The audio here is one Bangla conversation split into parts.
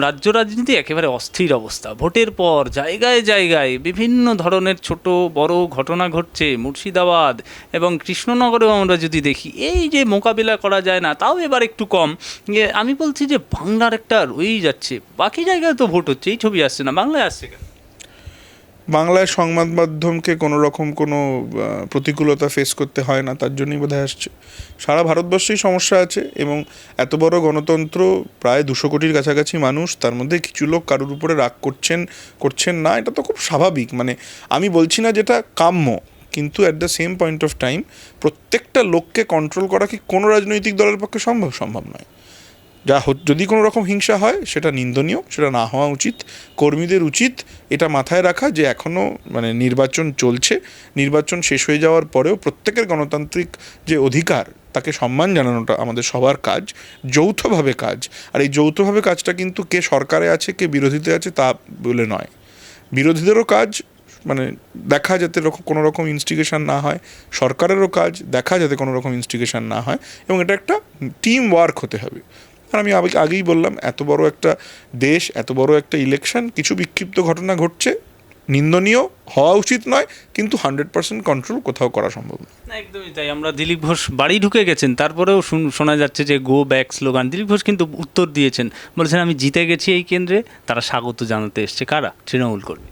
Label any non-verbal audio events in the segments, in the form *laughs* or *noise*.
রাজ্য রাজনীতি একেবারে অস্থির অবস্থা। ভোটের পর জায়গায় জায়গায় বিভিন্ন ধরনের ছোট বড় ঘটনা ঘটছে, মুর্শিদাবাদ এবং কৃষ্ণনগরেও আমরা যদি দেখি, এই যে মোকাবিলা করা যায় না, তাও এবার একটু কম। আমি বলছি যে বাংলার একটা রয়েই যাচ্ছে। বাকি জায়গায় তো ভোট হচ্ছে, এই ছবি আসছে না, বাংলায় আসছে কেন? বাংলায় সংবাদ মাধ্যমকে কোনো রকম কোনো প্রতিকূলতা ফেস করতে হয় না, তার জন্যই বোধহয় আসছে। সারা ভারতবর্ষেই সমস্যা আছে এবং এত বড় গণতন্ত্র, প্রায় দুশো কোটির কাছাকাছি মানুষ, তার মধ্যে কিছু লোক কারোর উপরে রাগ করছেন করছেন না, এটা তো খুব স্বাভাবিক। মানে আমি বলছি না যেটা কাম্য, কিন্তু at the same point of time প্রত্যেকটা লোককে কন্ট্রোল করা কি কোনো রাজনৈতিক দলের পক্ষে সম্ভব? সম্ভব নয়। যা যদি কোনো রকম হিংসা হয়, সেটা নিন্দনীয়, সেটা না হওয়া উচিত। কর্মীদের উচিত এটা মাথায় রাখা যে এখনও মানে নির্বাচন চলছে। নির্বাচন শেষ হয়ে যাওয়ার পরেও প্রত্যেকের গণতান্ত্রিক যে অধিকার, তাকে সম্মান জানানোটা আমাদের সবার কাজ, যৌথভাবে কাজ। আর এই যৌথভাবে কাজটা কিন্তু কে সরকারে আছে, কে বিরোধীতে আছে, তা বলে নয়। বিরোধীদেরও কাজ মানে দেখা যাতে কোনো রকম ইনস্টিগেশন না হয়, সরকারেরও কাজ, দেখা যাতে কোনো রকম ইনস্টিগেশন না হয়। এবং এটা একটা টিম ওয়ার্ক হতে হবে। আর আমি আগে- আগেই বললাম এত বড় একটা দেশ এত বড় একটা ইলেকশন কিছু বিক্ষিপ্ত ঘটনা ঘটছে। নিন্দনীয় হওয়া উচিত নয় কিন্তু হান্ড্রেড পার্সেন্ট কন্ট্রোল কোথাও করা সম্ভব না একদমই তাই। আমরা দিলীপ ঘোষ বাড়ি ঢুকে গেছেন তারপরেও শুন- শোনা যাচ্ছে যে go back slogan Dilip Ghosh কিন্তু উত্তর দিয়েছেন বলেছেন আমি জিতে গেছি এই কেন্দ্রে। তারা স্বাগত জানাতে এসছে। কারা? তৃণমূল কর্মী।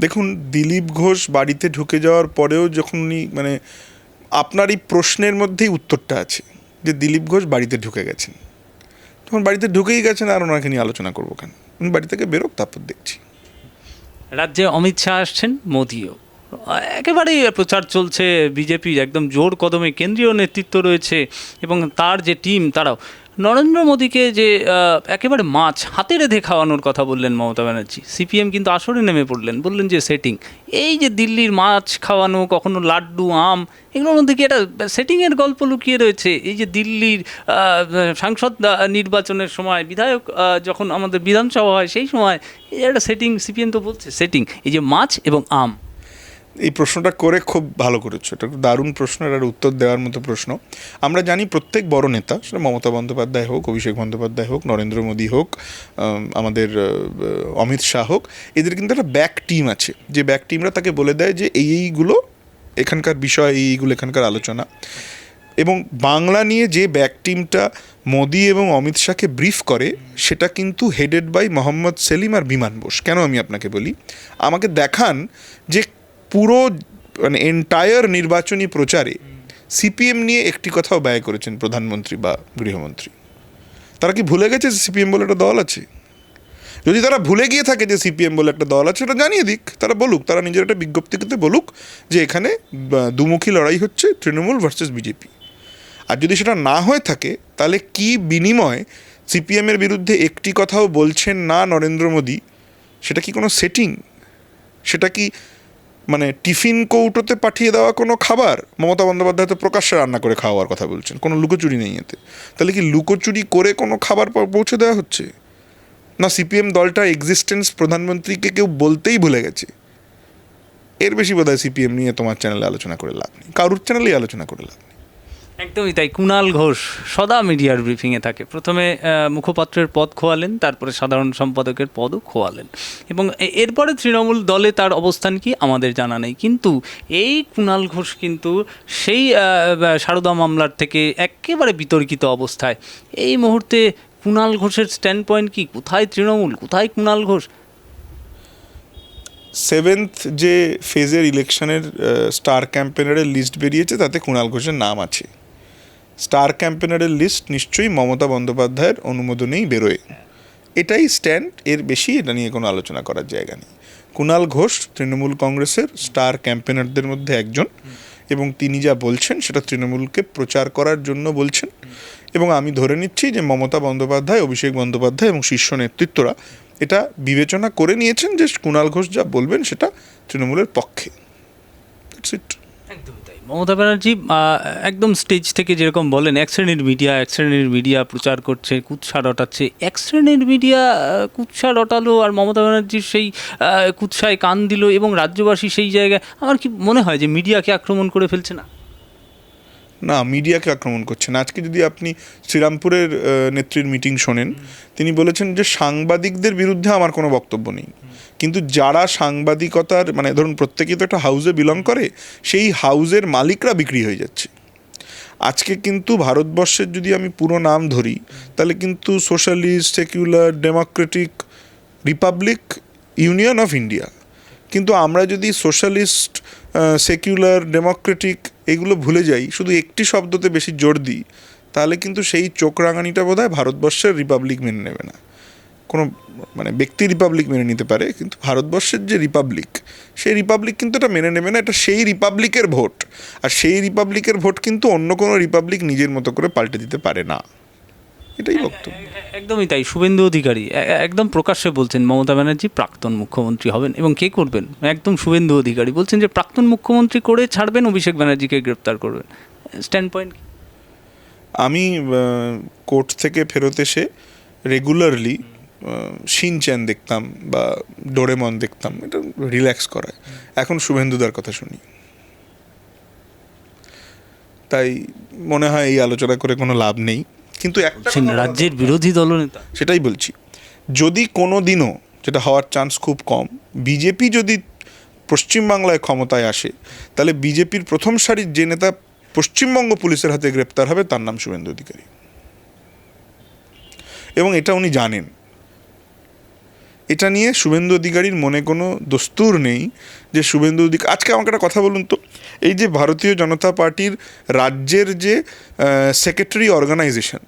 দেখুন দিলীপ ঘোষ বাড়িতে ঢুকে যাওয়ার পরেও যখন উনি মানে আপনার এই প্রশ্নের মধ্যেই উত্তরটা আছে। যে দিলীপ ঘোষ বাড়িতে ঢুকে গেছেন। তখন বাড়িতে ঢুকেই গেছেন, আর ওনাকে নিয়ে আলোচনা করব কেন? উনি বাড়ি থেকে বেরোক, তারপর দেখছি। রাজ্যে অমিত শাহ আসছেন, মোদিও। একেবারেই প্রচার চলছে বিজেপি একদম জোর কদমে। কেন্দ্রীয় নেতৃত্ব রয়েছে, এবং তার যে টিম, তারাও। নরেন্দ্র মোদীকে যে একেবারে মাছ হাতে রেঁধে খাওয়ানোর কথা বললেন মমতা ব্যানার্জি, সিপিএম কিন্তু আসরে নেমে পড়লেন, বললেন যে সেটিং এই যে দিল্লির মাছ খাওয়ানো, কখনো লাড্ডু, আম, এগুলোর মধ্যে কি একটা সেটিংয়ের গল্প লুকিয়ে রয়েছে? এই যে দিল্লির সাংসদ নির্বাচনের সময়, বিধায়ক যখন আমাদের বিধানসভা হয়, সেই সময় এই একটা সেটিং সিপিএম তো বলছে সেটিং এই যে মাছ এবং আম। এই প্রশ্নটা করে খুব ভালো করেছ। এটা দারুণ প্রশ্ন, এটার উত্তর দেওয়ার মতো প্রশ্ন। আমরা জানি প্রত্যেক বড় নেতা, সেটা মমতা বন্দ্যোপাধ্যায় হোক, অভিষেক বন্দ্যোপাধ্যায় হোক, নরেন্দ্র মোদী হোক আমাদের অমিত শাহ হোক, এদের কিন্তু একটা ব্যাক টিম আছে। যে ব্যাক টিমরা তাকে বলে দেয় যে এই এইগুলো, এখানকার বিষয়, এই এইগুলো এখানকার আলোচনা। এবং বাংলা নিয়ে যে ব্যাক টিমটা মোদি এবং অমিত শাহকে ব্রিফ করে, সেটা কিন্তু হেডেড বাই মোহাম্মদ সেলিম আর বিমান বোস। কেন আমি আপনাকে বলি? আমাকে দেখান যে পুরো মানে এন্টায়ার নির্বাচনী প্রচারে সিপিএম নিয়ে একটি কথাও ব্যয় করেছেন প্রধানমন্ত্রী বা গৃহমন্ত্রী। তারা কি ভুলে গেছে যে সিপিএম বলে একটা দল আছে? যদি তারা ভুলে গিয়ে থাকে যে সিপিএম বলে একটা দল আছে, সেটা জানিয়ে দিক, তারা বলুক, তারা নিজের একটা বিজ্ঞপ্তিতে বলুক যে এখানে দুমুখী লড়াই হচ্ছে তৃণমূল ভার্সেস বিজেপি আর যদি সেটা না হয়ে থাকে, তাহলে কি বিনিময় সিপিএমের বিরুদ্ধে একটি কথাও বলছেন না নরেন্দ্র মোদী? সেটা কি কোনো সেটিং সেটা কি মানে টিফিন কৌটোতে পাঠিয়ে দেওয়া কোনো খাবার? মমতা বন্দ্যোপাধ্যায় তো প্রকাশ্যে রান্না করে খাওয়ার কথা বলছেন। কোনো লুকোচুরি নেই এতে। তাহলে কি লুকোচুরি করে কোনো খাবার পৌঁছে দেওয়া হচ্ছে? না সিপিএম দলটা এক্সিস্টেন্স প্রধানমন্ত্রীকে কেউ বলতেই ভুলে গেছে? এর বেশি বোধহয় সিপিএম নিয়ে তোমার চ্যানেলে আলোচনা করে লাভ নেই। কারুর চ্যানেলেই আলোচনা করে লাভ একদমই তাই কুণাল ঘোষ সদা মিডিয়ার ব্রিফিংয়ে থাকে। প্রথমে মুখপাত্রের পদ খোয়ালেন, তারপরে সাধারণ সম্পাদকের পদও খোয়ালেন। এবং এরপরে তৃণমূল দলে তার অবস্থান কি আমাদের জানা নেই। কিন্তু এই কুণাল ঘোষ কিন্তু সেই সারদা মামলার থেকে একেবারে বিতর্কিত অবস্থায়। এই মুহূর্তে কুণাল ঘোষের স্ট্যান্ড পয়েন্ট কি? কোথায় তৃণমূল? কোথায় কুণাল ঘোষ? সেভেন্থ যে ফেজের ইলেকশনের স্টার ক্যাম্পেনারের লিস্ট বেরিয়েছে, তাতে কুণাল ঘোষের নাম আছে। স্টার ক্যাম্পেনারের লিস্ট নিশ্চয়ই মমতা বন্দ্যোপাধ্যায়ের অনুমোদনেই বেরোয়। এটাই স্ট্যান্ড, এর বেশি এটা নিয়ে কোনো আলোচনা করার জায়গা নেই। কুণাল ঘোষ তৃণমূল কংগ্রেসের স্টার ক্যাম্পেনারদের মধ্যে একজন এবং তিনি যা বলছেন সেটা তৃণমূলকে প্রচার করার জন্য বলছেন। এবং আমি ধরে নিচ্ছি যে মমতা বন্দ্যোপাধ্যায়, অভিষেক বন্দ্যোপাধ্যায় এবং শীর্ষ নেতৃত্বরা এটা বিবেচনা করে নিয়েছেন যে কুণাল ঘোষ যা বলবেন সেটা তৃণমূলের পক্ষে. একদমই। তাই মমতা ব্যানার্জি একদম স্টেজ থেকে যেরকম বলেন এক শ্রেণির মিডিয়া এক শ্রেণির মিডিয়া প্রচার করছে কুৎসা রটাচ্ছে। এক শ্রেণির মিডিয়া কুৎসা রটালো আর মমতা ব্যানার্জির সেই কুৎসায় কান দিল এবং রাজ্যবাসী সেই জায়গায় আমার কি মনে হয় যে মিডিয়াকে আক্রমণ করে ফেলছে না? না মিডিয়াকে আক্রমণ করছে না। আজকে যদি আপনি শ্রীরামপুরের নেত্রীর মিটিং শোনেন তিনি বলেছেন যে সাংবাদিকদের বিরুদ্ধে আমার কোনো বক্তব্য নেই। কিন্তু যারা সাংবাদিকতার মানে ধরুন প্রত্যেকেই তো একটা হাউসে বিলং করে, সেই হাউসের মালিকরা বিক্রি হয়ে যাচ্ছে। আজকে কিন্তু ভারতবর্ষের যদি আমি পুরো নাম ধরি, তাহলে কিন্তু socialist secular democratic republic union of India কিন্তু আমরা যদি সোশ্যালিস্ট সেকুলার ডেমোক্রেটিক এগুলো ভুলে যাই, শুধু একটি শব্দতে বেশি জোর দিই, তাহলে কিন্তু সেই চোখ রাঙানিটা বোধ হয় ভারতবর্ষের রিপাবলিক মেনে নেবে না। কোনো মানে ব্যক্তি রিপাবলিক মেনে নিতে পারে কিন্তু ভারতবর্ষের যে রিপাবলিক সেই রিপাবলিক কিন্তু এটা মেনে নেবে না এটা সেই রিপাবলিকের ভোট। আর সেই রিপাবলিকের ভোট কিন্তু অন্য কোনো রিপাবলিক নিজের মতো করে পাল্টে দিতে পারে না। এটাই বক্তব্য। একদমই তাই শুভেন্দু অধিকারী একদম প্রকাশ্যে বলছেন মমতা ব্যানার্জি প্রাক্তন মুখ্যমন্ত্রী হবেন এবং কে করবেন? একদম শুভেন্দু অধিকারী বলছেন যে প্রাক্তন মুখ্যমন্ত্রী করে ছাড়বেন অভিষেক ব্যানার্জিকে গ্রেপ্তার করবেন। স্ট্যান্ড পয়েন্ট আমি কোর্ট থেকে ফেরত এসে রেগুলারলি শিনচ্যান দেখতাম বা ডোরেমন দেখতাম এটা রিল্যাক্স করায়। এখন শুভেন্দুদার কথা শুনি। তাই মনে হয় এই আলোচনা করে কোনো লাভ নেই। কিন্তু একটা রাজ্যের বিরোধী দলনেতা। সেটাই বলছি। যদি কোনো দিনও যেটা হওয়ার চান্স খুব কম বিজেপি যদি পশ্চিমবাংলায় ক্ষমতায় আসে তাহলে বিজেপির প্রথম সারির যে নেতা পশ্চিমবঙ্গ পুলিশের হাতে গ্রেপ্তার হবে তার নাম শুভেন্দু অধিকারী। এবং এটা উনি জানেন। এটা নিয়ে শুভেন্দু অধিকারীর মনে কোনো দস্তুর নেই যে শুভেন্দু অধিকার আজকে আমাকে একটা কথা বলুন তো। এই যে ভারতীয় জনতা পার্টির রাজ্যের যে সেক্রেটারি অর্গানাইজেশন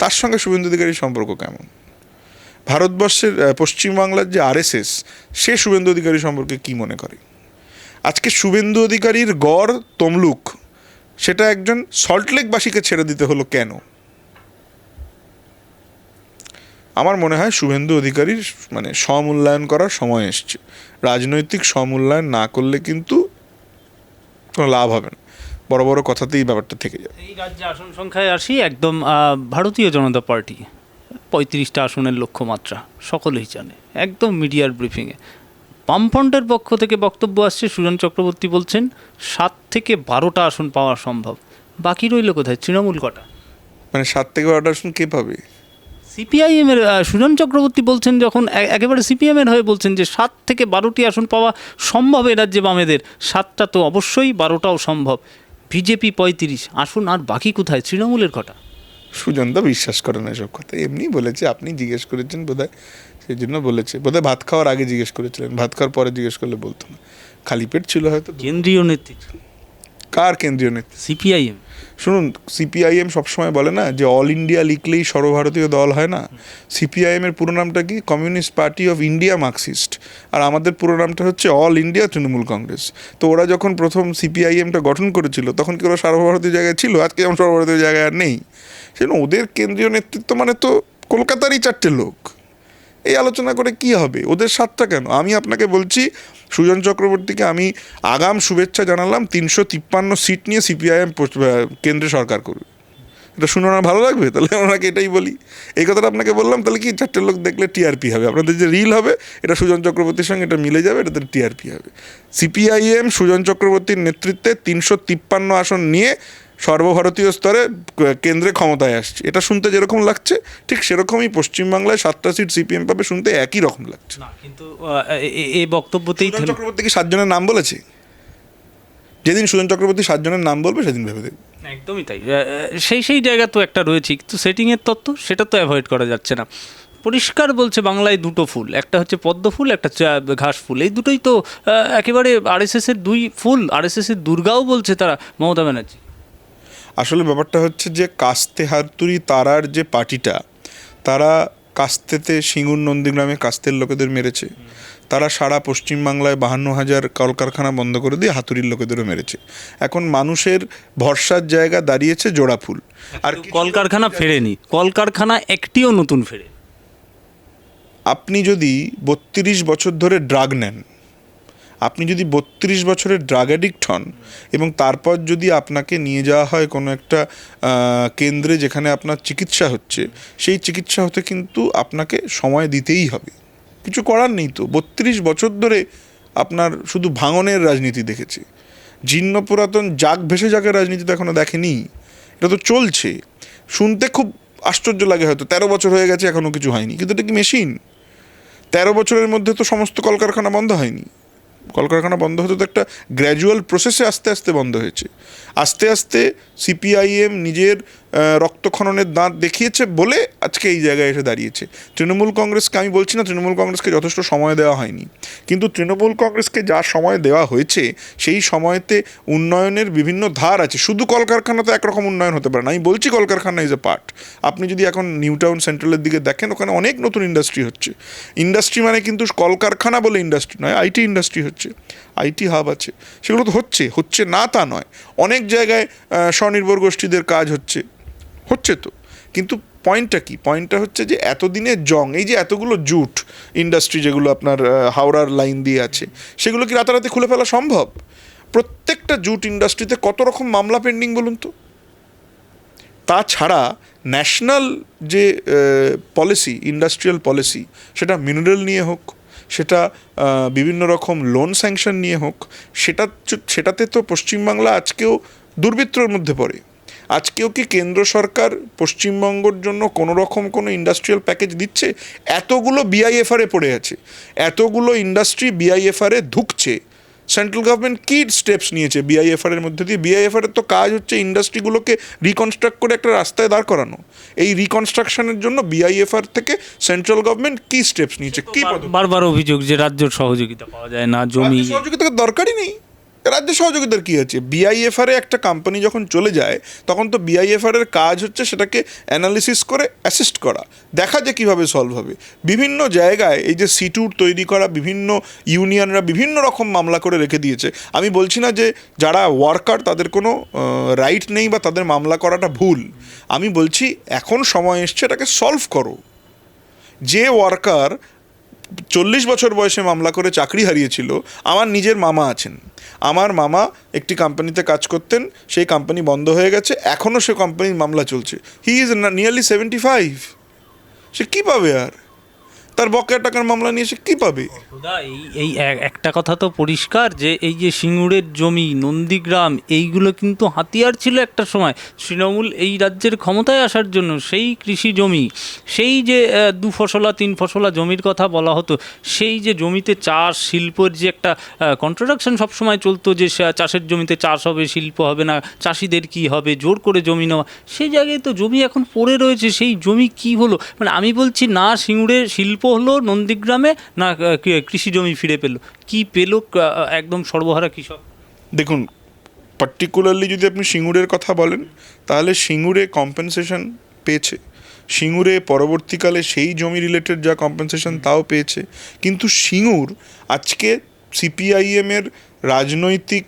তার সঙ্গে শুভেন্দু অধিকারীর সম্পর্ক কেমন? ভারতবর্ষের পশ্চিমবাংলার যে আরএসএস সে শুভেন্দু অধিকারী সম্পর্কে কি মনে করে? আজকে শুভেন্দু অধিকারীর গড় তমলুক, সেটা একজন সল্টলেকবাসীকে ছেড়ে দিতে হলো কেন? আমার মনে হয় শুভেন্দু অধিকারীর মানে সমূল্যায়ন করার সময় এসছে। রাজনৈতিক স্বমূল্যায়ন না করলে কিন্তু কোনো লাভ হবে না। বড় বড় কথাতেই ব্যাপারটা থেকে যাবে। এই রাজ্যে আসন সংখ্যায় আসি একদম ভারতীয় জনতা পার্টি। পঁয়ত্রিশটা আসনের লক্ষ্যমাত্রা সকলেই জানে একদম মিডিয়ার ব্রিফিংয়ে বামফ্রন্টের পক্ষ থেকে বক্তব্য আসছে সুজন চক্রবর্তী বলছেন সাত থেকে বারোটা আসন পাওয়া সম্ভব। বাকি রইল কোথায়? তৃণমূল কটা? মানে সাত থেকে বারোটা আসন কে পাবে? সিপিআইএম এর সুজন চক্রবর্তী বলছেন যখন একেবারে সিপিএম এর হয়ে বলছেন যে সাত থেকে বারোটি আসন পাওয়া সম্ভব এ রাজ্যে বামেদের সাতটা তো অবশ্যই বারোটাও সম্ভব। বিজেপি পঁয়ত্রিশ আসন আর বাকি কোথায়? তৃণমূলের কটা? সুজনদা বিশ্বাস করে না এসব কথা। এমনি বলেছে আপনি জিজ্ঞেস করেছেন বোধহয় সেই জন্য বলেছে। বোধহয় ভাত খাওয়ার আগে জিজ্ঞেস করেছিলেন ভাত খাওয়ার পরে জিজ্ঞেস করলে বলতো না। খালি পেট ছিল হয়তো। কেন্দ্রীয় নেতৃত্ব কার কেন্দ্রীয় নেতৃত্ব সিপিআইএম। শুনুন সিপিআইএম সবসময় বলে না যে অল ইন্ডিয়া লিখলেই সর্বভারতীয় দল হয় না। সিপিআইএম এর পুরো নামটা কি? Communist party of India marxist. আর আমাদের পুরো নামটা হচ্ছে অল ইন্ডিয়া তৃণমূল কংগ্রেস। তো ওরা যখন প্রথম সিপিআইএমটা গঠন করেছিল তখন কি ওরা সর্বভারতীয় জায়গায় ছিল? আজকে যেমন সর্বভারতীয় জায়গায় আর নেই। সেজন্য ওদের কেন্দ্রীয় নেতৃত্ব মানে তো কলকাতারই চারটে লোক। এই আলোচনা করে কি হবে? ওদের সাতটা কেন? আমি আপনাকে বলছি, সুজন চক্রবর্তীকে আমি আগাম শুভেচ্ছা জানালাম, তিনশো তিপ্পান্ন সিট নিয়ে সিপিআইএম কেন্দ্রে সরকার করবে। এটা শুনে ওনার ভালো লাগবে? তাহলে *laughs* ওনাকে এটাই বলি। এই কথাটা আপনাকে বললাম, তাহলে কি চারটে লোক দেখলে টিআরপি হবে? আপনাদের যে রিল হবে, এটা সুজন চক্রবর্তীর সঙ্গে এটা মিলে যাবে, এটাতে টিআরপি হবে। সিপিআইএম সুজন চক্রবর্তীর নেতৃত্বে তিনশো তিপ্পান্ন আসন নিয়ে সর্বভারতীয় স্তরে কেন্দ্রে ক্ষমতায় আসছে। এটা শুনতে যেরকম লাগছে ঠিক সেরকমই পশ্চিমবাংলায় সাতটা সিট সিপিএম পাবে শুনতে একই রকম লাগছে। না কিন্তু এই বক্তব্যতেই চক্রবর্তী কি সাতজনের নাম বলেছে? যেদিন সুজন চক্রবর্তী সাতজনের নাম বলবে সেদিন ভেবে দেখবে। একদমই তাই। সেই সেই জায়গা তো একটা রয়েছে কিন্তু সেটিংয়ের তত্ত্ব সেটা তো অ্যাভয়েড করা যাচ্ছে না। পরিষ্কার বলছে বাংলায় দুটো ফুল একটা হচ্ছে পদ্ম ফুল একটা ঘাস ফুল। এই দুটোই তো একেবারে আরএসএস এর দুই ফুল। আরএসএস এর দুর্গাও বলছে তারা মমতা ব্যানার্জি। আসলে ব্যাপারটা হচ্ছে যে কাস্তে হাতুড়ি তারার যে পার্টিটা তারা কাস্তেতে সিঙ্গুর নন্দীগ্রামে কাস্তের লোকেদের মেরেছে। তারা সারা পশ্চিমবাংলায় বাহান্ন হাজার কলকারখানা বন্ধ করে দিয়ে হাতুড়ির লোকেদেরও মেরেছে। এখন মানুষের ভরসার জায়গা দাঁড়িয়েছে জোড়া ফুল। আর কলকারখানা ফেরেনি। কলকারখানা একটিও নতুন ফেরে আপনি যদি বত্রিশ বছর ধরে ড্রাগ নেন আপনি যদি বত্রিশ বছরের ড্রাগ অ্যাডিক্ট হন এবং তারপর যদি আপনাকে নিয়ে যাওয়া হয় কোনো একটা কেন্দ্রে যেখানে আপনার চিকিৎসা হচ্ছে, সেই চিকিৎসা হতে কিন্তু আপনাকে সময় দিতেই হবে। কিছু করার নেই তো। বত্রিশ বছর ধরে আপনার শুধু ভাঙনের রাজনীতি দেখেছে। জীর্ণ পুরাতন জাগ ভেসে জাগে রাজনীতি তো এখনও দেখেনি। এটা তো চলছে। শুনতে খুব আশ্চর্য লাগে হয়তো। তেরো বছর হয়ে গেছে এখনও কিছু হয়নি। কিন্তু এটা কি মেশিন তেরো বছরের মধ্যে তো সমস্ত কলকারখানা বন্ধ হয়নি। কলকারখানা বন্ধ হতে তো একটা গ্র্যাজুয়াল প্রসেসে আস্তে আস্তে বন্ধ হয়েছে। আস্তে আস্তে সিপিআইএম নিজের রক্তক্ষরণের দাঁত দেখিয়েছে বলে আজকে এই জায়গায় এসে দাঁড়িয়েছে। তৃণমূল কংগ্রেসকে আমি বলছি না, তৃণমূল কংগ্রেসকে যথেষ্ট সময় দেওয়া হয়নি। কিন্তু তৃণমূল কংগ্রেসকে যা সময় দেওয়া হয়েছে, সেই সময়তে উন্নয়নের বিভিন্ন ধার আছে। শুধু কলকারখানা তো একরকম উন্নয়ন হতে পারে না। আমি বলছি কলকারখানা ইজ এ পার্ট আপনি যদি এখন নিউ টাউন সেন্ট্রালের দিকে দেখেন, ওখানে অনেক নতুন ইন্ডাস্ট্রি হচ্ছে। ইন্ডাস্ট্রি মানে কিন্তু কলকারখানা বলে ইন্ডাস্ট্রি নয় আইটি ইন্ডাস্ট্রি হচ্ছে। আইটি হাব আছে। সেগুলো তো হচ্ছে হচ্ছে না তা নয়। অনেক জায়গায় স্বনির্ভর গোষ্ঠীদের কাজ হচ্ছে। হচ্ছে তো। কিন্তু পয়েন্টটা কি? পয়েন্টটা হচ্ছে যে এতদিনের জং, এই যে এতগুলো জুট ইন্ডাস্ট্রি যেগুলো আপনার হাওড়ার লাইন দিয়ে আছে, সেগুলো কি রাতারাতি খুলে ফেলা সম্ভব? প্রত্যেকটা জুট ইন্ডাস্ট্রিতে কত রকম মামলা পেন্ডিং বলুন তো? তাছাড়া ন্যাশনাল যে পলিসি ইন্ডাস্ট্রিয়াল পলিসি সেটা মিনারেল নিয়ে হোক, সেটা বিভিন্ন রকম লোন স্যাংশন নিয়ে হোক, সেটা, সেটাতে তো পশ্চিমবাংলা আজকেও দুর্বৃত্তর মধ্যে পড়ে। আজকেও কি কেন্দ্র সরকার পশ্চিমবঙ্গর জন্য কোনো রকম কোনো ইন্ডাস্ট্রিয়াল প্যাকেজ দিচ্ছে? এতগুলো বিআইএফআরে পড়ে আছে। এতগুলো ইন্ডাস্ট্রি বিআইএফআরে ধুকছে সেন্ট্রাল গভর্নমেন্ট কী স্টেপস নিয়েছে বিআইএফআর এর মধ্যে দিয়ে? বিআইএফআর এর তো কাজ হচ্ছে ইন্ডাস্ট্রিগুলোকে রিকনস্ট্রাক্ট করে একটা রাস্তায় দাঁড় করানো। এই রিকনস্ট্রাকশনের জন্য বিআইএফআর থেকে সেন্ট্রাল গভর্নমেন্ট কী স্টেপস নিয়েছে? কী বারবার অভিযোগ যে রাজ্যের সহযোগিতা পাওয়া যায় না জমি সহযোগিতা দরকারই নেই। রাজ্য সহযোগিতার কী আছে বিআইএফআর এ একটা কোম্পানি যখন চলে যায়, তখন তো বিআইএফআর এর কাজ হচ্ছে সেটাকে অ্যানালিসিস করে অ্যাসিস্ট করা। দেখা যে কীভাবে সলভ হবে। বিভিন্ন জায়গায় এই যে সিটুর তৈরি করা, বিভিন্ন ইউনিয়নরা বিভিন্ন রকম মামলা করে রেখে দিয়েছে। আমি বলছি না যে যারা ওয়ার্কার তাদের কোনো রাইট নেই বা তাদের মামলা করাটা ভুল। আমি বলছি এখন সময় এসছে এটাকে সলভ করো। যে ওয়ার্কার চল্লিশ বছর বয়সে মামলা করে চাকরি হারিয়েছিল, আমার নিজের মামা আছেন। আমার মামা একটি কোম্পানিতে কাজ করতেন, সেই কোম্পানি বন্ধ হয়ে গেছে এখনও সে কোম্পানির মামলা চলছে। He is nearly seventy five সে কী পাবে আর? তার বকেয়া টাকার মামলা নিয়ে সে কী পাবে? এই এই এক- একটা কথা তো পরিষ্কার যে এই যে সিঙ্গুরের জমি, নন্দীগ্রাম, এইগুলো কিন্তু হাতিয়ার ছিল একটা সময়। তৃণমূল এই রাজ্যের ক্ষমতায় আসার জন্য সেই কৃষি জমি, সেই যে দু ফসলা, তিন ফসলা জমির কথা বলা হতো, সেই যে জমিতে চাষ, শিল্পের যে একটা কন্ট্রাডাকশন সবসময় চলতো যে চাষের জমিতে চাষ হবে, শিল্প হবে না, চাষিদের কি হবে, জোর করে জমি নেওয়া। সেই জায়গায় তো জমি এখন পড়ে রয়েছে, সেই জমি কি হলো? মানে আমি বলছি না সিঙ্গুরে শিল্প হলো নন্দীগ্রামে না কৃষি জমি ফিরে পেল? কি পেল একদম সর্বহারা কৃষক? দেখুন পার্টিকুলারলি যদি আপনি সিঙ্গুরের কথা বলেন, তাহলে সিঙ্গুরে কম্পেনসেশন পেয়েছে। সিঙ্গুরে পরবর্তীকালে সেই জমি রিলেটেড যা কম্পেনসেশন তাও পেয়েছে। কিন্তু সিঙ্গুর আজকে সিপিআইএমের রাজনৈতিক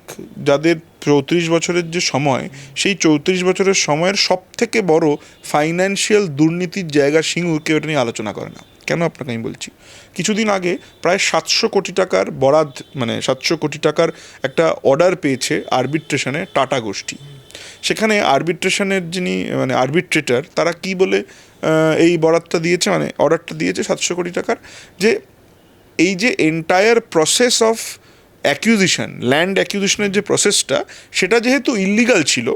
যাদের চৌত্রিশ বছরের যে সময়, সেই চৌত্রিশ বছরের সময়ের সব থেকে বড় ফাইন্যান্সিয়াল দুর্নীতির জায়গা সিঙ্গুর কেউ এটা নিয়ে আলোচনা করে না। কেন আপনাকে আমি বলছি? কিছুদিন আগে প্রায় সাতশো কোটি টাকার বরাদ মানে সাতশো কোটি টাকার একটা অর্ডার পেয়েছে আরবিট্রেশনে টাটা গোষ্ঠী। সেখানে আরবিট্রেশনের যিনি মানে আরবিট্রেটার তারা কি বলে এই বরাদটা দিয়েছে মানে অর্ডারটা দিয়েছে সাতশো কোটি টাকার? যে এই যে entire process of acquisition land অ্যাকিউজিশনের যে প্রসেসটা সেটা যেহেতু ইলিগাল ছিল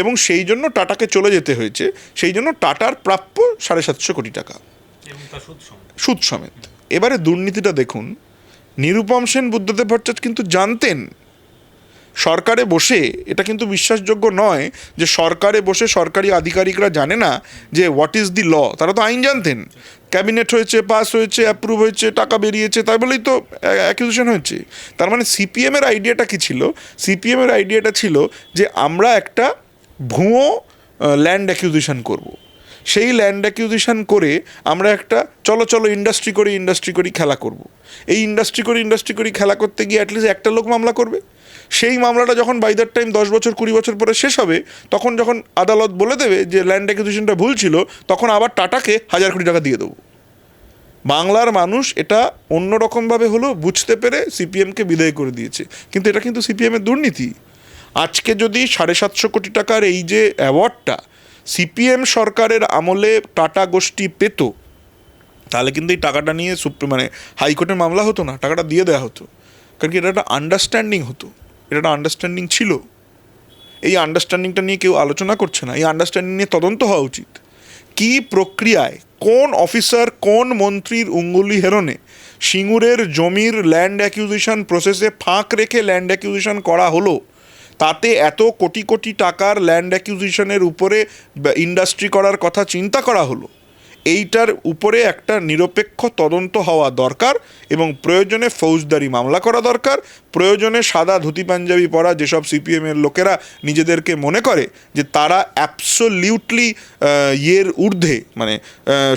এবং সেই জন্য টাটাকে চলে যেতে হয়েছে, সেই জন্য টাটার প্রাপ্য সাড়ে সাতশো কোটি টাকা। সুদ সমেত। এবারে দুর্নীতিটা দেখুন, নিরুপম সেন বুদ্ধদেব ভট্টাচার্য কিন্তু জানতেন, সরকারে বসে, এটা কিন্তু বিশ্বাসযোগ্য নয় যে সরকারে বসে সরকারি আধিকারিকরা জানে না যে হোয়াট ইজ দি ল তারা তো আইন জানতেন। ক্যাবিনেট হয়েছে, পাস হয়েছে অ্যাপ্রুভ হয়েছে, টাকা বেরিয়েছে, তাই বলেই তো অ্যাকিউজিশন হয়েছে। তার মানে সিপিএমের আইডিয়াটা কি ছিল? সিপিএমের আইডিয়াটা ছিল যে আমরা একটা ভুয়ো ল্যান্ড অ্যাকিউজিশন করব। সেই ল্যান্ড অ্যাকিউজিশন করে আমরা একটা চলো চলো ইন্ডাস্ট্রি করি ইন্ডাস্ট্রি করি খেলা করব। এই ইন্ডাস্ট্রি করি ইন্ডাস্ট্রি করি খেলা করতে গিয়ে অ্যাটলিস্ট একটা লোক মামলা করবে। সেই মামলাটা যখন বাই দ্যাট টাইম দশ বছর, কুড়ি বছর পরে শেষ হবে, তখন যখন আদালত বলে দেবে যে ল্যান্ড অ্যাকুইজিশনটা ভুল ছিল, তখন আবার টাটাকে হাজার কোটি টাকা দিয়ে দেবো। বাংলার মানুষ এটা অন্যরকমভাবে হলো বুঝতে পেরে সিপিএমকে বিদায় করে দিয়েছে। কিন্তু এটা কিন্তু সিপিএমের দুর্নীতি। আজকে যদি সাড়ে সাতশো কোটি টাকার এই যে অ্যাওয়ার্ডটা সিপিএম সরকারের আমলে টাটা গোষ্ঠী পেত, তাহলে কিন্তু এই টাকাটা নিয়ে সুপ্রিম মানে হাইকোর্টে মামলা হতো না, টাকাটা দিয়ে দেওয়া হতো। কারণ কি এটা একটা আন্ডারস্ট্যান্ডিং হতো, এটা একটা আন্ডারস্ট্যান্ডিং ছিল। এই আন্ডারস্ট্যান্ডিংটা নিয়ে কেউ আলোচনা করছে না, এই আন্ডারস্ট্যান্ডিং নিয়ে তদন্ত হওয়া উচিত। কি প্রক্রিয়ায়, কোন অফিসার, কোন মন্ত্রীর উঙ্গুলি হেরনে সিঙ্গুরের জমির ল্যান্ড অ্যাকিউজিশন প্রসেসে ফাঁক রেখে ল্যান্ড অ্যাকিউজিশন করা হলো? তাতে এত কোটি কোটি টাকার ল্যান্ড অ্যাকিউজিশনের উপরে ইন্ডাস্ট্রি করার কথা চিন্তা করা হলো। এইটার উপরে একটা নিরপেক্ষ তদন্ত হওয়া দরকার এবং প্রয়োজনে ফৌজদারি মামলা করা দরকার, প্রয়োজনে সাদা ধুতি পাঞ্জাবি পরা যেসব সিপিএমের লোকেরা নিজেদেরকে মনে করে যে তারা অ্যাবসোলিউটলি ইয়ের ঊর্ধ্বে মানে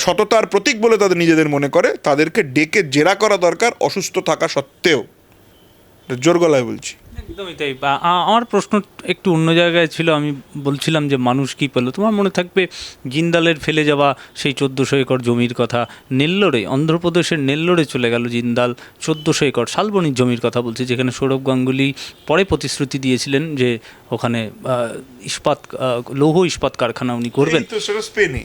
সততার প্রতীক বলে তাদের নিজেদের মনে করে, তাদেরকে ডেকে জেরা করা দরকার অসুস্থ থাকা সত্ত্বেও। জোর গলায় বলছি। একদমই তাই আমার প্রশ্ন একটু অন্য জায়গায় ছিল, আমি বলছিলাম যে মানুষ কী পেল? তোমার মনে থাকবে জিন্দালের ফেলে যাওয়া সেই চোদ্দোশো একর জমির কথা। নেল্লোরে, অন্ধ্রপ্রদেশের নেল্লোরে চলে গেল জিন্দাল চোদ্দোশো একর শালবনির জমির কথা বলছি, যেখানে সৌরভ গাঙ্গুলি পরে প্রতিশ্রুতি দিয়েছিলেন যে ওখানে ইস্পাত লৌহ ইস্পাত কারখানা উনি করবেন। স্পেনে।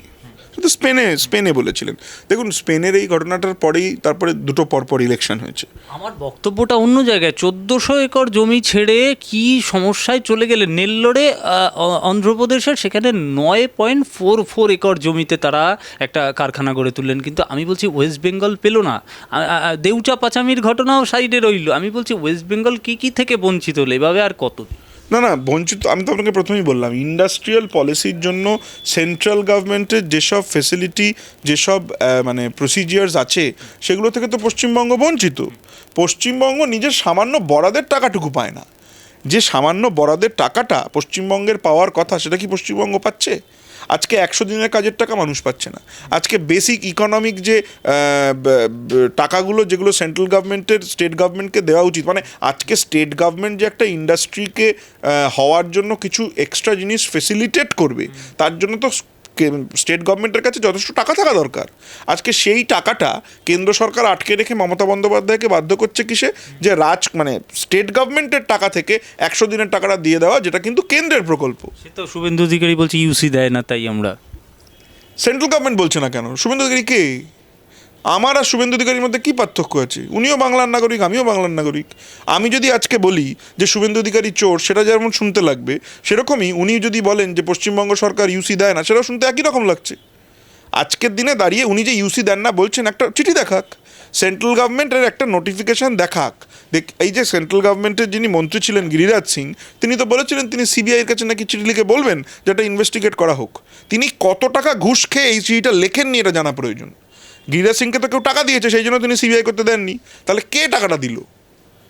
সেটা স্পেনে স্পেনে বলেছিলেন। দেখুন, স্পেনের এই ঘটনাটার পরেই তারপরে দুটো পরপর ইলেকশন হয়েছে। আমার বক্তব্যটা অন্য জায়গায়, চোদ্দোশো একর জমি ছেড়ে কি সমস্যায় চলে গেলে নেল্লোরে অন্ধ্রপ্রদেশের সেখানে নয় পয়েন্ট ফোর ফোর একর জমিতে তারা একটা কারখানা গড়ে তুললেন। কিন্তু আমি বলছি, ওয়েস্ট বেঙ্গল পেল না। দেউচা পাচামির ঘটনাও সাইডে রইল। আমি বলছি, ওয়েস্ট বেঙ্গল কী কী থেকে বঞ্চিত হলো? এভাবে আর কত না না, বঞ্চিত, আমি তো আপনাকে প্রথমেই বললাম ইন্ডাস্ট্রিয়াল পলিসির জন্য সেন্ট্রাল গভর্নমেন্টের যেসব ফেসিলিটি যেসব মানে প্রসিজিয়ার্স আছে, সেগুলো থেকে তো পশ্চিমবঙ্গ বঞ্চিত। পশ্চিমবঙ্গ নিজের সামান্য বরাদের টাকাটুকু পায় না। যে সামান্য বরাদের টাকাটা পশ্চিমবঙ্গের পাওয়ার কথা সেটা কি পশ্চিমবঙ্গ পাচ্ছে? আজকে একশো দিনের কাজের টাকা মানুষ পাচ্ছে না। আজকে বেসিক ইকোনমিক যে টাকাগুলো যেগুলো সেন্ট্রাল গভর্নমেন্টের স্টেট গভর্নমেন্টকে দেওয়া উচিত মানে আজকে স্টেট গভর্নমেন্ট যে একটা ইন্ডাস্ট্রিকে হওয়ার জন্য কিছু এক্সট্রা জিনিস ফেসিলিটেট করবে, তার জন্য তো স্টেট গভর্নমেন্টের কাছে যথেষ্ট টাকা থাকা দরকার। আজকে সেই টাকাটা কেন্দ্র সরকার আটকে রেখে মমতা বন্দ্যোপাধ্যায়কে বাধ্য করছে কিসে? যে রাজ মানে স্টেট গভর্নমেন্টের টাকা থেকে একশো দিনের টাকাটা দিয়ে দেওয়া যেটা কিন্তু কেন্দ্রের প্রকল্প। সে তো শুভেন্দু অধিকারী বলছে ইউসি দেয় না তাই আমরা। সেন্ট্রাল গভর্নমেন্ট বলছে না কেন? শুভেন্দু অধিকারী কে? আমার আর শুভেন্দু অধিকারীর মধ্যে কী পার্থক্য আছে? উনিও বাংলার নাগরিক, আমিও বাংলার নাগরিক। আমি যদি আজকে বলি যে শুভেন্দু অধিকারী চোর, সেটা যেমন শুনতে লাগবে, সেরকমই উনি যদি বলেন যে পশ্চিমবঙ্গ সরকার ইউসি দেয় না, সেটাও শুনতে একই রকম লাগছে। আজকের দিনে দাঁড়িয়ে উনি যে ইউসি দেন না বলছেন, একটা চিঠি দেখাক। সেন্ট্রাল গভর্নমেন্টের একটা নোটিফিকেশন দেখাক। দেখ, এই যে সেন্ট্রাল গভর্নমেন্টের যিনি মন্ত্রী ছিলেন গিরিরাজ সিং, তিনি তো বলেছিলেন তিনি সিবিআইয়ের কাছে নাকি চিঠি লিখে বলবেন যেটা ইনভেস্টিগেট করা হোক। তিনি কত টাকা ঘুষ খেয়ে এই চিঠিটা লেখেননি, এটা জানা প্রয়োজন। গিরিরাজ সিংকে তো কেউ টাকা দিয়েছে, সেই জন্য তিনি সিবিআই করতে দেননি। তাহলে কে টাকাটা দিল?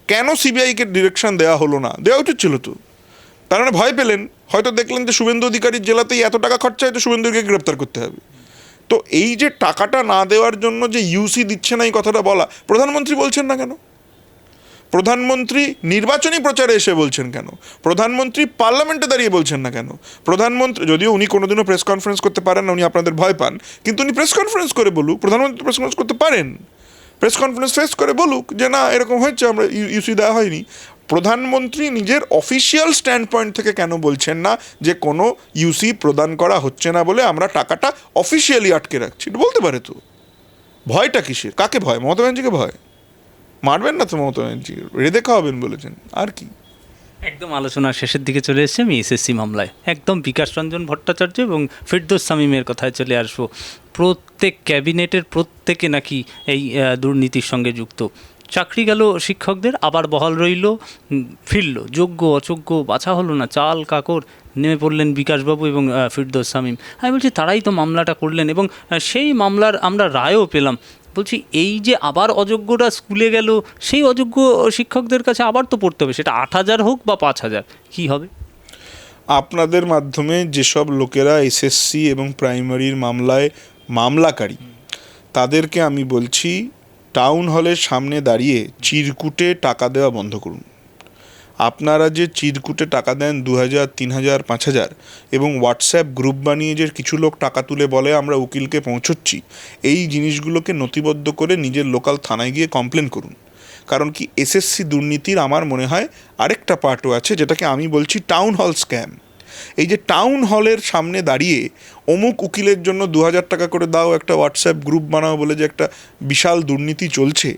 কেন সিবিআইকে ডিরেকশন দেওয়া হলো না? দেওয়া উচিত ছিল তো। তার মানে ভয় পেলেন। হয়তো দেখলেন যে শুভেন্দু অধিকারীর জেলাতেই এত টাকা খরচা হয়তো শুভেন্দুকে গ্রেপ্তার করতে হবে। তো এই যে টাকাটা না দেওয়ার জন্য যে ইউসি দিচ্ছে না এই কথাটা বলা, প্রধানমন্ত্রী বলছেন না কেন? প্রধানমন্ত্রী নির্বাচনী প্রচারে এসে বলছেন কেন? প্রধানমন্ত্রী পার্লামেন্টে দাঁড়িয়ে বলছেন না কেন? প্রধানমন্ত্রী, যদিও উনি কোনোদিনও প্রেস কনফারেন্স করতে পারেন না, উনি আপনাদের ভয় পান, কিন্তু উনি প্রেস কনফারেন্স করে বলুক, প্রধানমন্ত্রী প্রেস কনফারেন্স করতে পারেন। প্রেস কনফারেন্স ফেস করে বলুক যে না, এরকম হয়েছে, আমরা ইউসি দেওয়া হয়নি। প্রধানমন্ত্রী নিজের অফিসিয়াল স্ট্যান্ড পয়েন্ট থেকে কেন বলছেন না যে কোনো ইউসি প্রদান করা হচ্ছে না বলে আমরা টাকাটা অফিসিয়ালি আটকে রাখছি? বলতে পারে তো। ভয়টা কিসের? কাকে ভয়? মমতা ব্যানার্জিকে ভয়? মারবেন না তো মমতা ব্যানার্জি? রেঁধে খাওয়াবেন বলেছেন। আর কি? একদম আলোচনার শেষের দিকে চলে এসেছে আমি এসএসসি মামলায়। একদম বিকাশ রঞ্জন ভট্টাচার্য এবং ফিরদোস সামিমের কথায় চলে আসব। প্রত্যেক ক্যাবিনেটের প্রত্যেকে নাকি এই দুর্নীতির সঙ্গে যুক্ত। চাকরি গেল শিক্ষকদের, আবার বহাল রইল ফিরল। যোগ্য, অযোগ্য, বাছা হলো না, চাল, কাকর, নেমে পড়লেন বিকাশবাবু এবং ফিরদোস সামিম আমি বলছি, তারাই তো মামলাটা করলেন এবং সেই মামলার আমরা রায়ও পেলাম। বলছি, এই যে আবার অযোগ্যরা স্কুলে গেল, সেই অযোগ্য শিক্ষকদের কাছে আবার তো পড়তে হবে, সেটা আট হাজার হোক বা পাঁচ হাজার, কী হবে? আপনাদের মাধ্যমে যেসব লোকেরা এসএসসি এবং প্রাইমারির মামলায় মামলাকারী, তাদেরকে আমি বলছি, টাউন হলের সামনে দাঁড়িয়ে চিরকুটে টাকা দেওয়া বন্ধ করুন। আপনারা যে চিরকুটে টাকা দেন দু হাজার তিন হাজার পাঁচ হাজার এবং হোয়াটসঅ্যাপ গ্রুপ বানিয়ে যে কিছু লোক টাকা তুলে বলে, আমরা উকিলকে পৌঁছচ্ছি, এই জিনিসগুলোকে নথিবদ্ধ করে নিজের লোকাল থানায় গিয়ে কমপ্লেন করুন। কারণ কি এসএসসি দুর্নীতির আমার মনে হয় আরেকটা পার্টও আছে, যেটাকে আমি বলছি টাউন হল স্ক্যাম। এই যে টাউন হলের সামনে দাঁড়িয়ে অমুক উকিলের জন্য দু হাজার টাকা করে দাও, একটা হোয়াটসঅ্যাপ গ্রুপ বানাও বলে যে একটা বিশাল দুর্নীতি চলছে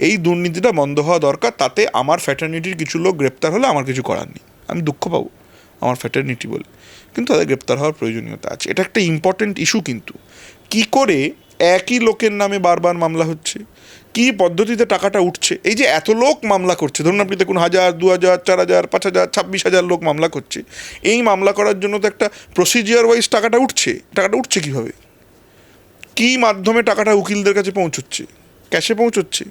এই দুর্নীতিটা বন্ধ হওয়া দরকার, তাতে আমার ফ্যাটার্নিটির কিছু লোক গ্রেপ্তার হলে আমার কিছু করার নেই। আমি দুঃখ পাবো আমার ফ্যাটার্নিটি বলে। কিন্তু তাদের গ্রেপ্তার হওয়ার প্রয়োজনীয়তা আছে। এটা একটা ইম্পর্টেন্ট ইস্যু কিন্তু। কি করে একই লোকের নামে বারবার মামলা হচ্ছে? কি পদ্ধতিতে টাকাটা উঠছে? এই যে এত লোক মামলা করছে, ধরুন আপনি দেখুন হাজার দু হাজার চার হাজার পাঁচ হাজার ছাব্বিশ হাজার লোক মামলা করছে। এই মামলা করার জন্য তো একটা প্রসিজিয়ার ওয়াইজ টাকাটা উঠছে। টাকাটা উঠছে কীভাবে? কি মাধ্যমে টাকাটা উকিলদের কাছে পৌঁছচ্ছে? ক্যাশে পৌঁছচ্ছে?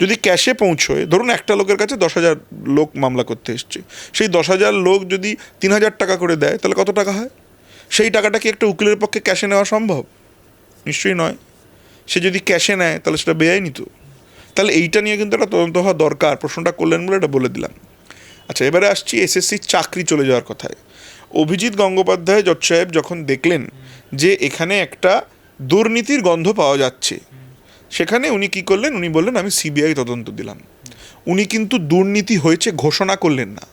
যদি ক্যাশে পৌঁছয়, ধরুন একটা লোকের কাছে দশ হাজার লোক মামলা করতে এসছে, সেই দশ হাজার লোক যদি তিন হাজার টাকা করে দেয়, তাহলে কত টাকা হয়? সেই টাকাটা কি একটা উকিলের পক্ষে ক্যাশে নেওয়া সম্ভব? নিশ্চয়ই নয়। সে যদি ক্যাশে নেয়, তাহলে সেটা বেআইনি তো তাহলে এইটা নিয়ে কিন্তু একটা তদন্ত হওয়া দরকার। প্রশ্নটা করলেন বলে এটা বলে দিলাম। আচ্ছা এবারে আসছি এসএসসির চাকরি চলে যাওয়ার কথায়। অভিজিৎ গঙ্গোপাধ্যায়, জজ সাহেব যখন দেখলেন যে এখানে একটা দুর্নীতির গন্ধ পাওয়া যাচ্ছে সেখানে উনি কি করলেন? উনি বললেন আমি সিবিআই তদন্ত দিলাম। উনি কিন্তু দুর্নীতি হয়েছে ঘোষণা করলেন না।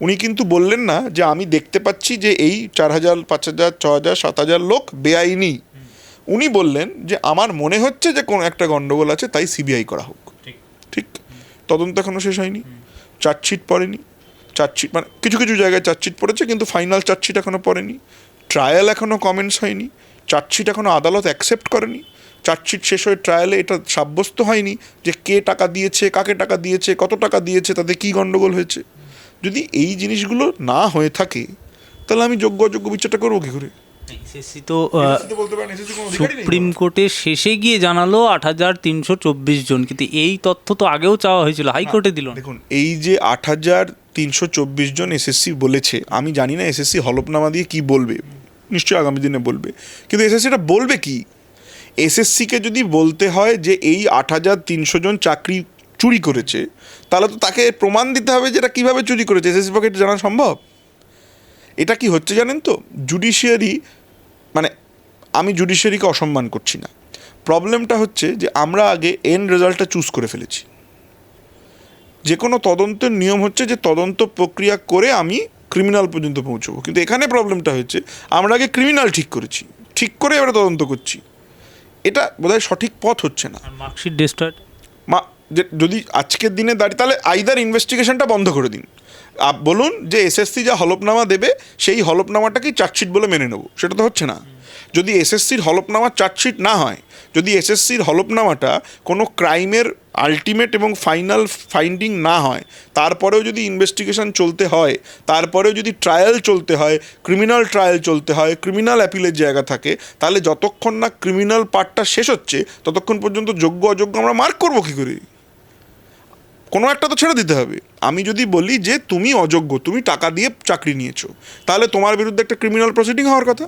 উনি কিন্তু বললেন না যে আমি দেখতে পাচ্ছি যে এই চার হাজার পাঁচ হাজার ছ হাজার সাত হাজার লোক বেআইনি। উনি বললেন যে আমার মনে হচ্ছে যে কোনো একটা গন্ডগোল আছে তাই সিবিআই করা হোক। ঠিক। তদন্ত এখনও শেষ হয়নি। চার্জশিট পড়েনি। চার্জশিট মানে কিছু কিছু জায়গায় চার্জশিট পড়েছে কিন্তু ফাইনাল চার্জশিট এখনও পড়েনি। ট্রায়াল এখনও কমেন্টস হয়নি চার্জশিট এখনও আদালত অ্যাকসেপ্ট করেনি চার্জশিট শেষ হয়ে ট্রায়ালে এটা সাব্যস্ত হয়নি যে কে টাকা দিয়েছে কাকে টাকা দিয়েছে কত টাকা দিয়েছে তাতে কী গন্ডগোল হয়েছে। যদি এই জিনিসগুলো না হয়ে থাকে তাহলে আমি যোগ্য অযোগ্য বিচারটা করব কী করে? এসএসসি তো সুপ্রিম কোর্টে শেষে গিয়ে জানালো আট হাজার তিনশো চব্বিশ জন কিন্তু এই তথ্য তো আগেও চাওয়া হয়েছিল হাইকোর্টে দিল দেখুন এই যে আট হাজার তিনশো চব্বিশ জন এসএসসি বলেছে। আমি জানি না এসএসসি হলফনামা দিয়ে কি বলবে। নিশ্চয়ই আগামী দিনে বলবে। কিন্তু এসএসসিটা বলবে কি? এসএসসিকে যদি বলতে হয় যে এই আট হাজার তিনশো জন চাকরি চুরি করেছে, তাহলে তো তাকে প্রমাণ দিতে হবে যে এটা কীভাবে চুরি করেছে। এসএসসি পক্ষে জানা সম্ভব? এটা কি হচ্ছে জানেন তো? জুডিশিয়ারি মানে আমি জুডিশিয়ারিকে অসম্মান করছি না। প্রবলেমটা হচ্ছে যে আমরা আগে এন রেজাল্টটা চুজ করে ফেলেছি। যে কোনো তদন্তের নিয়ম হচ্ছে যে তদন্ত প্রক্রিয়া করে আমি ক্রিমিনাল পর্যন্ত পৌঁছবো। কিন্তু এখানে প্রবলেমটা হচ্ছে আমরা আগে ক্রিমিনাল ঠিক করেছি ঠিক করে এবারে তদন্ত করছি। এটা বোধহয় সঠিক পথ হচ্ছে না। মার্কশিট ডেস্টার্ট মা যে যদি আজকের দিনে দাঁড়িয়ে তাহলে আইদার ইনভেস্টিগেশনটা বন্ধ করে দিন। আপ বলুন যে এসএসসি যা হলফনামা দেবে সেই হলফনামাটাকেই চার্জশিট বলে মেনে নেব। সেটা তো হচ্ছে না। যদি এসএসসির হলফনামা চার্জশিট না হয় যদি এসএসসির হলফনামাটা কোনো ক্রাইমের আলটিমেট এবং ফাইনাল ফাইন্ডিং না হয়, তারপরেও যদি ইনভেস্টিগেশন চলতে হয়, তারপরেও যদি ট্রায়াল চলতে হয় ক্রিমিনাল ট্রায়াল চলতে হয় ক্রিমিনাল অ্যাপিলের জায়গা থাকে, তাহলে যতক্ষণ না ক্রিমিনাল পার্টটা শেষ হচ্ছে, ততক্ষণ পর্যন্ত যোগ্য অযোগ্য আমরা মার্ক করব কী করে? কোনো একটা তো ছেড়ে দিতে হবে। আমি যদি বলি যে তুমি অযোগ্য, তুমি টাকা দিয়ে চাকরি নিয়েছো, তাহলে তোমার বিরুদ্ধে একটা ক্রিমিনাল প্রসিডিং হওয়ার কথা।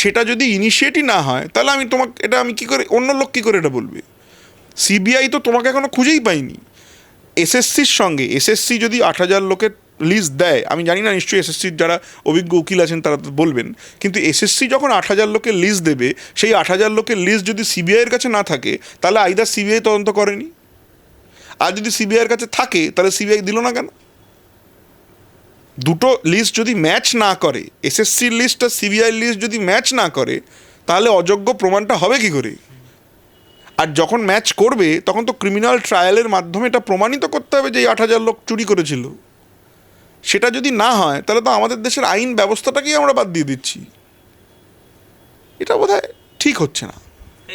সেটা যদি ইনিশিয়েটই না হয়, তাহলে আমি তোমাকে, এটা আমি কী করে, অন্য লোক কী করে এটা বলবে? সিবিআই তো তোমাকে এখনও খুঁজেই পাইনি এসএসসির সঙ্গে, এসএসসি যদি আট হাজার লোকের লিস্ট দেয়, আমি জানি না, নিশ্চয়ই এসএসসির যারা অভিজ্ঞ উকিল আছেন তারা তো বলবেন, কিন্তু এসএসসি যখন আট হাজার লোকের লিস্ট দেবে, সেই আট হাজার লোকের লিস্ট যদি সিবিআইয়ের কাছে না থাকে, তাহলে আইদার সিবিআই তদন্ত করেনি। আর যদি সিবিআইয়ের কাছে থাকে, তাহলে সিবিআই দিল না কেন? দুটো লিস্ট যদি ম্যাচ না করে, এসএসসির লিস্ট আর সিবিআই লিস্ট যদি ম্যাচ না করে, তাহলে অযোগ্য প্রমাণটা হবে কি করে? আর যখন ম্যাচ করবে, তখন তো ক্রিমিনাল ট্রায়ালের মাধ্যমে এটা প্রমাণিত করতে হবে যে এই আট হাজার লোক চুরি করেছিল। সেটা যদি না হয়, তাহলে তো আমাদের দেশের আইন ব্যবস্থাটাকেই আমরা বাদ দিয়ে দিচ্ছি। এটা বোধহয় ঠিক হচ্ছে না।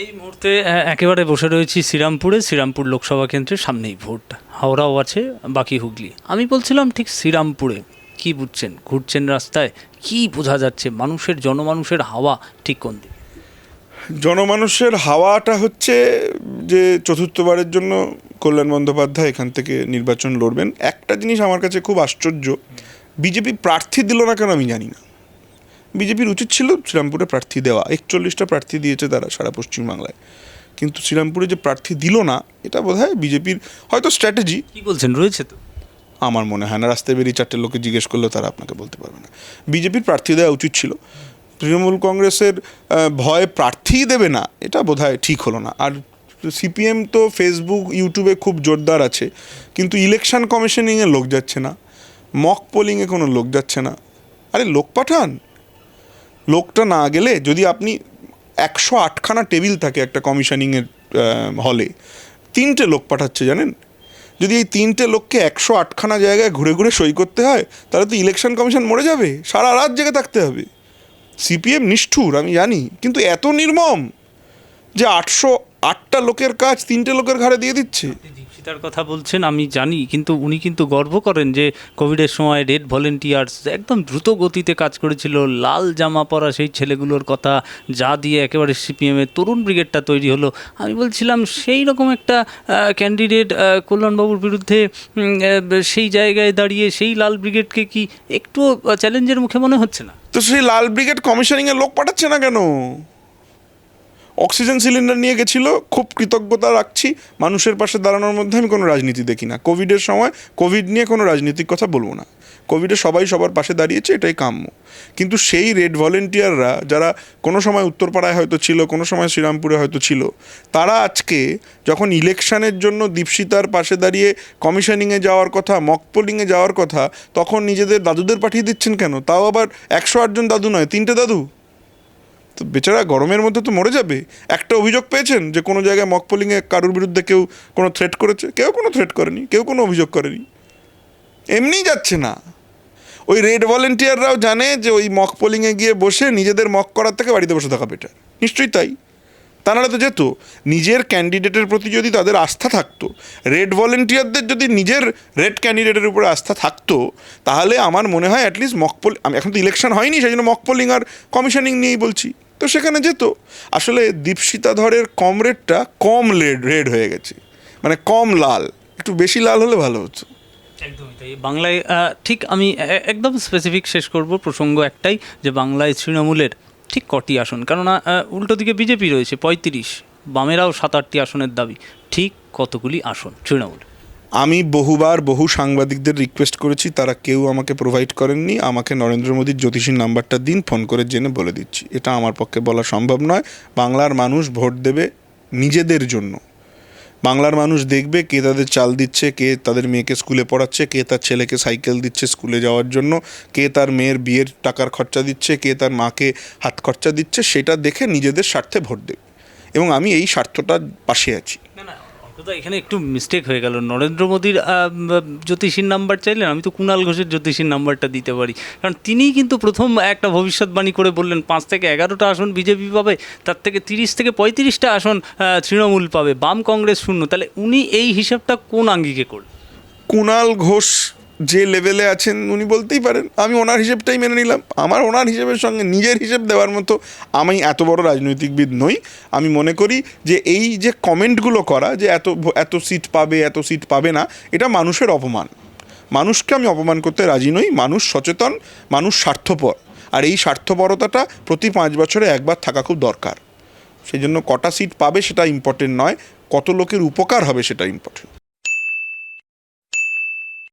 এই মুহূর্তে একেবারে বসে রয়েছি শ্রীরামপুরে, শ্রীরামপুর লোকসভা কেন্দ্রের সামনেই ভোট। হাওড়াও আছে, বাকি হুগলি। আমি বলছিলাম ঠিক শ্রীরামপুরে, কি বুঝছেন? ঘুরছেন রাস্তায়, কি বোঝা যাচ্ছে মানুষের, জনমানুষের হাওয়া ঠিক কোন দিকে? জনমানুষের হাওয়াটা হচ্ছে যে চতুর্থবারের জন্য কল্যাণ বন্দ্যোপাধ্যায় এখান থেকে নির্বাচন লড়বেন। একটা জিনিস আমার কাছে খুব আশ্চর্য বিজেপি প্রার্থী দিল না কেন আমি জানি না। বিজেপির উচিত ছিল শ্রীরামপুরে প্রার্থী দেওয়া একচল্লিশটা প্রার্থী দিয়েছে তারা সারা পশ্চিমবাংলায়। কিন্তু শ্রীরামপুরে যে প্রার্থী দিল না এটা বোধ হয় বিজেপির হয়তো স্ট্র্যাটেজি কি বলছেন রয়েছে তো? আমার মনে হয় না রাস্তায় বেরিয়ে চারটে লোকে জিজ্ঞেস করলেও তারা আপনাকে বলতে পারবে না। বিজেপির প্রার্থী দেওয়া উচিত ছিল। তৃণমূল কংগ্রেসের ভয় প্রার্থীই দেবে না, এটা বোধহয় ঠিক হলো না। আর সিপিএম তো ফেসবুক, ইউটিউবে খুব জোরদার আছে, কিন্তু ইলেকশন কমিশনিংয়ে লোক যাচ্ছে না, মক পোলিংয়ে কোনো লোক যাচ্ছে না। আরে, লোক পাঠান। লোকটা না গেলে যদি আপনি একশো আটখানা টেবিল থাকে একটা কমিশনিংয়ের হলে, তিনটে লোক পাঠাচ্ছে, জানেন? যদি এই তিনটে লোককে একশো আটখানা জায়গায় ঘুরে ঘুরে সই করতে হয়, তাহলে তো ইলেকশন কমিশন মরে যাবে, সারা রাত জেগে থাকতে হবে। সিপিএম নিষ্ঠুর, আমি জানি, কিন্তু এত নির্মম যে আটশো আটটা লোকের কাজ তিনটে লোকের ঘাড়ে দিয়ে দিচ্ছে। দীপশিতার কথা বলছেন, আমি জানি, কিন্তু উনি কিন্তু গর্ব করেন যে কোভিডের সময় রেড ভলেন্টিয়ার্স একদম দ্রুত গতিতে কাজ করেছিল, লাল জামা পরা সেই ছেলেগুলোর কথা যা দিয়ে একেবারে সিপিএমের তরুণ ব্রিগেডটা তৈরি হলো। আমি বলছিলাম, সেই রকম একটা ক্যান্ডিডেট কল্যাণবাবুর বিরুদ্ধে সেই জায়গায় দাঁড়িয়ে সেই লাল ব্রিগেডকে কি একটু চ্যালেঞ্জের মুখে মনে হচ্ছে না? তো সেই লাল ব্রিগেড কমিশনিংয়ে লোক পাঠাচ্ছে না কেন? অক্সিজেন সিলিন্ডার নিয়ে গেছিল, খুব কৃতজ্ঞতা রাখছি, মানুষের পাশে দাঁড়ানোর মধ্যে আমি কোনো রাজনীতি দেখি না। কোভিডের সময় কোভিড নিয়ে কোনো রাজনীতিক কথা বলব না। কোভিডে সবাই সবার পাশে দাঁড়িয়েছে, এটাই কাম্য। কিন্তু সেই রেড ভলেন্টিয়াররা যারা কোনো সময় উত্তরপাড়ায় হয়তো ছিল, কোনো সময় শ্রীরামপুরে হয়তো ছিল, তারা আজকে যখন ইলেকশনের জন্য দীপশিতার পাশে দাঁড়িয়ে কমিশনিংয়ে যাওয়ার কথা, মক পোলিংয়ে যাওয়ার কথা, তখন নিজেদের দাদুদের পাঠিয়ে দিচ্ছেন কেন? তাও আবার একশো আটজন দাদু নয়, তিনটে দাদু? তো বেচারা গরমের মধ্যে তো মরে যাবে। একটা অভিযোগ পেয়েছেন যে কোনো জায়গায় মক পোলিংয়ে কারোর বিরুদ্ধে কেউ কোনো থ্রেট করেছে? কেউ কোনো থ্রেট করেনি, কেউ কোনো অভিযোগ করেনি। এমনিই যাচ্ছে না। ওই রেড ভলেন্টিয়াররাও জানে যে ওই মক পোলিংয়ে গিয়ে বসে নিজেদের মক করার থেকে বাড়িতে বসে থাকা বেটার নিশ্চয়ই তাই। তা নাহলে তো যেত, নিজের ক্যান্ডিডেটের প্রতি যদি তাদের আস্থা থাকতো, রেড ভলেন্টিয়ারদের যদি নিজের রেড ক্যান্ডিডেটের উপরে আস্থা থাকতো, তাহলে আমার মনে হয় অ্যাটলিস্ট মক পোল, আমি এখন তো ইলেকশন হয়নি, সেই জন্য মক পোলিং আর কমিশনিং নিয়েই বলছি। তো সেখানে যেত। আসলে দীপশিতা ধরের কম রেডটা কম রেড রেড হয়ে গেছে। মানে কম লাল, একটু বেশি লাল হলে ভালো হতো। একদমই তাই। বাংলায় ঠিক আমি একদম স্পেসিফিক শেষ করব প্রসঙ্গ একটাই যে বাংলায় তৃণমূলের ঠিক কটি আসন। কেননা উল্টো দিকে বিজেপি রয়েছে পঁয়ত্রিশ। বামেরাও সাত আটটি আসনের দাবি। ঠিক কতগুলি আসন তৃণমূল? আমি বহুবার বহু সাংবাদিকদের রিকোয়েস্ট করেছি তারা কেউ আমাকে প্রোভাইড করেননি। আমাকে নরেন্দ্র মোদীর জ্যোতিষীর নাম্বারটা দিন ফোন করে জেনে বলে দিচ্ছি। এটা আমার পক্ষে বলা সম্ভব নয়। বাংলার মানুষ ভোট দেবে নিজেদের জন্য। বাংলার মানুষ দেখবে কে তাদের চাল দিচ্ছে, কে তাদের মেয়েকে স্কুলে পড়াচ্ছে, কে তার ছেলেকে সাইকেল দিচ্ছে স্কুলে যাওয়ার জন্য, কে তার মেয়ের বিয়ের টাকার খরচা দিচ্ছে, কে তার মাকে হাত খরচা দিচ্ছে, সেটা দেখে নিজেদের স্বার্থে ভোট দেবে। এবং আমি এই স্বার্থটার পাশে আছি। না এখানে একটু মিস্টেক হয়ে গেল। নরেন্দ্র মোদীর জ্যোতিষীর নাম্বার চাইলেন, আমি তো কুণাল ঘোষের জ্যোতিষীর নাম্বারটা দিতে পারি। কারণ তিনিই কিন্তু প্রথম একটা ভবিষ্যৎবাণী করে বললেন, পাঁচ থেকে এগারোটা আসন বিজেপি পাবে, তার থেকে তিরিশ থেকে পঁয়ত্রিশটা আসন তৃণমূল পাবে, বাম কংগ্রেস শূন্য। তাহলে উনি এই হিসাবটা কোন আঙ্গিকে করলেন? কুণাল ঘোষ যে লেভেলে আছেন, উনি বলতেই পারেন, আমি ওনার হিসেবটাই মেনে নিলাম। আমার ওনার হিসেবের সঙ্গে নিজের হিসেব দেওয়ার মতো আমি এত বড় রাজনৈতিকবিদ নই। আমি মনে করি যে এই যে কমেন্টগুলো করা, যে এত এত সিট পাবে, এত সিট পাবে না, এটা মানুষের অপমান। মানুষকে আমি অপমান করতে রাজি নই। মানুষ সচেতন, মানুষ স্বার্থপর। আর এই স্বার্থপরতাটা প্রতি পাঁচ বছরে একবার থাকা খুব দরকার। সেই জন্য কটা সিট পাবে সেটা ইম্পর্টেন্ট নয়, কত লোকের উপকার হবে সেটা ইম্পর্টেন্ট